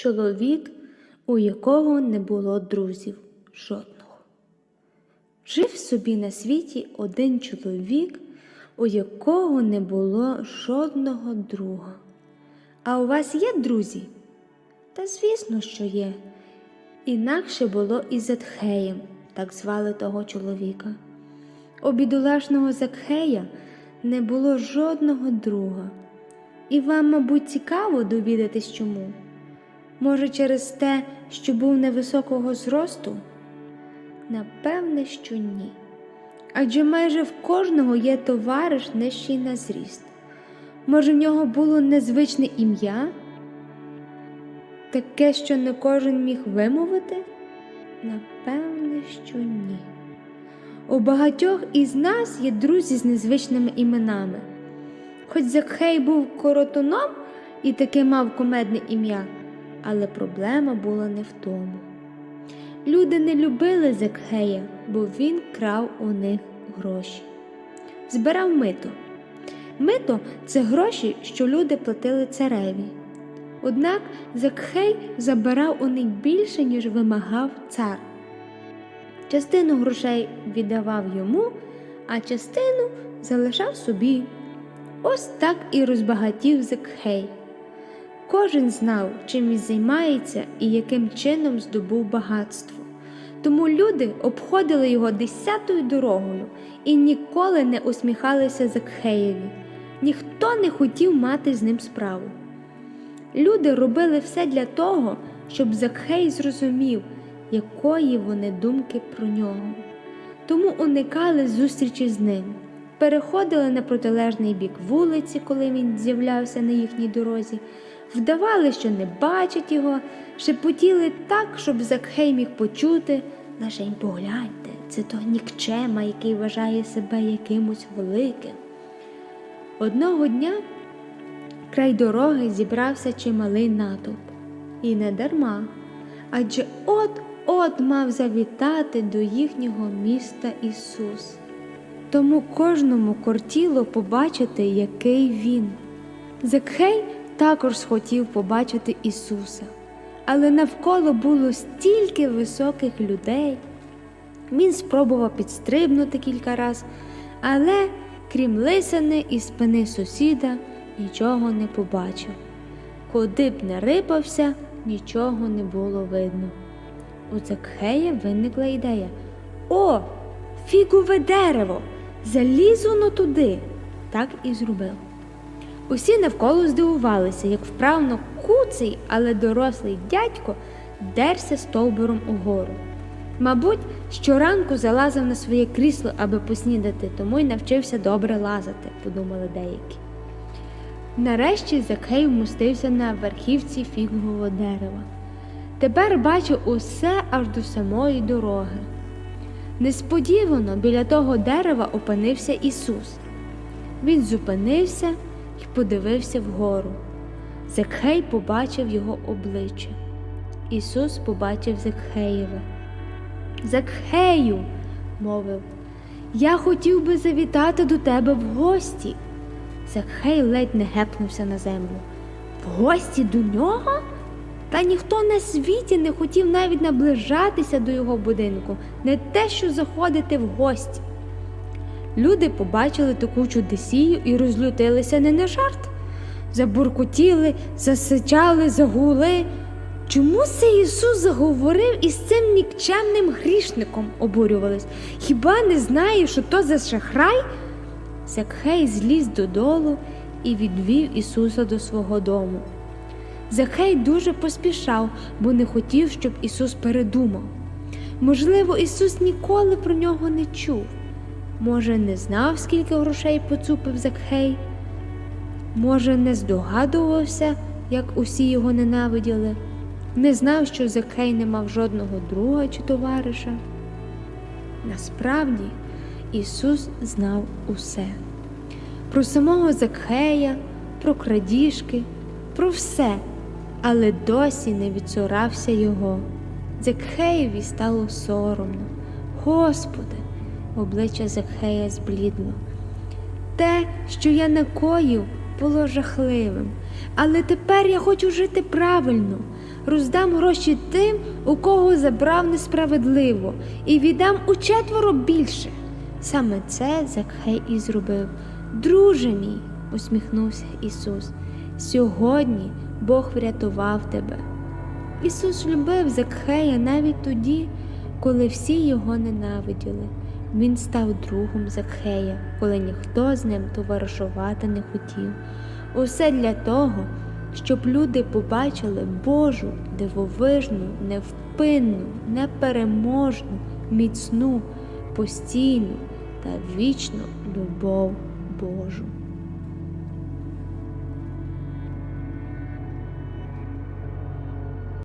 Чоловік, у якого не було друзів жодного. Жив собі на світі один чоловік, у якого не було жодного друга. А у вас є друзі? Та звісно, що є. Інакше було і Затхеєм, так звали того чоловіка. У бідолашного Закхея не було жодного друга. І вам, мабуть, цікаво довідатись чому? Може, через те, що був невисокого зросту? Напевне, що ні. Адже майже в кожного є товариш нижчий на зріст. Може, в нього було незвичне ім'я? Таке, що не кожен міг вимовити? Напевне, що ні. У багатьох із нас є друзі з незвичними іменами. Хоч Закхей був коротуном і таки мав комедне ім'я, але проблема була не в тому. Люди не любили Закхея, бо він крав у них гроші. Збирав мито. Мито це гроші, що люди платили цареві. Однак Закхей забирав у них більше, ніж вимагав цар. Частину грошей віддавав йому, а частину залишав собі. Ось так і розбагатів Закхей. Кожен знав, чим він займається і яким чином здобув багатство. Тому люди обходили його десятою дорогою і ніколи не усміхалися Закхеєві. Ніхто не хотів мати з ним справу. Люди робили все для того, щоб Закхей зрозумів, якої вони думки про нього. Тому уникали зустрічі з ним, переходили на протилежний бік вулиці, коли він з'являвся на їхній дорозі, вдавали, що не бачать його, шепотіли так, щоб Закхей міг почути. Лишень погляньте, це то нікчема, який вважає себе якимось великим. Одного дня край дороги зібрався чималий натовп. І не дарма, адже от-от мав завітати до їхнього міста Ісус. Тому кожному кортіло побачити, який він. Закхей також схотів побачити Ісуса, але навколо було стільки високих людей. Він спробував підстрибнути кілька разів, але крім лисини і спини сусіда, нічого не побачив. Куди б не рипався, нічого не було видно. У Закхея виникла ідея О, фігове дерево! Залізу но туди. Так і зробив. Усі навколо здивувалися, як вправно куций, але дорослий дядько дерся стовбуром угору. Мабуть, щоранку залазив на своє крісло, аби поснідати, тому й навчився добре лазати, подумали деякі. Нарешті Закхей вмостився на верхівці фігового дерева. Тепер бачив усе аж до самої дороги. Несподівано біля того дерева опинився Ісус. Він зупинився і подивився вгору. Закхей побачив його обличчя. Ісус побачив Закхеєве. Закхею, мовив, я хотів би завітати до тебе в гості. Закхей ледь не гепнувся на землю. В гості до нього? Та ніхто на світі не хотів навіть наближатися до його будинку, не те, що заходити в гості. Люди побачили таку чудесію і розлютилися не на жарт. Забуркотіли, засичали, загули. Чому це Ісус заговорив із цим нікчемним грішником? обурювались. Хіба не знає, що то за шахрай? Закхей зліз додолу і відвів Ісуса до свого дому. Закхей дуже поспішав, бо не хотів, щоб Ісус передумав. Можливо, Ісус ніколи про нього не чув. Може, не знав, скільки грошей поцупив Закхей? Може, не здогадувався, як усі його ненавиділи, не знав, що Закхей не мав жодного друга чи товариша. Насправді, Ісус знав усе про самого Закхея, про крадіжки, про все, але досі не відсорався його. Закхеєві стало соромно. Господи, обличчя Закхея зблідло. Те, що я накоїв, було жахливим, але тепер я хочу жити правильно. роздам гроші тим, у кого забрав несправедливо, і віддам у четверо більше. Саме це Закхей і зробив. Друже мій, усміхнувся Ісус. Сьогодні Бог врятував тебе. Ісус любив Закхея навіть тоді, коли всі його ненавиділи. Він став другом Закхея, коли ніхто з ним товаришувати не хотів. Усе для того, щоб люди побачили Божу, дивовижну, невпинну, непереможну, міцну, постійну та вічну любов Божу.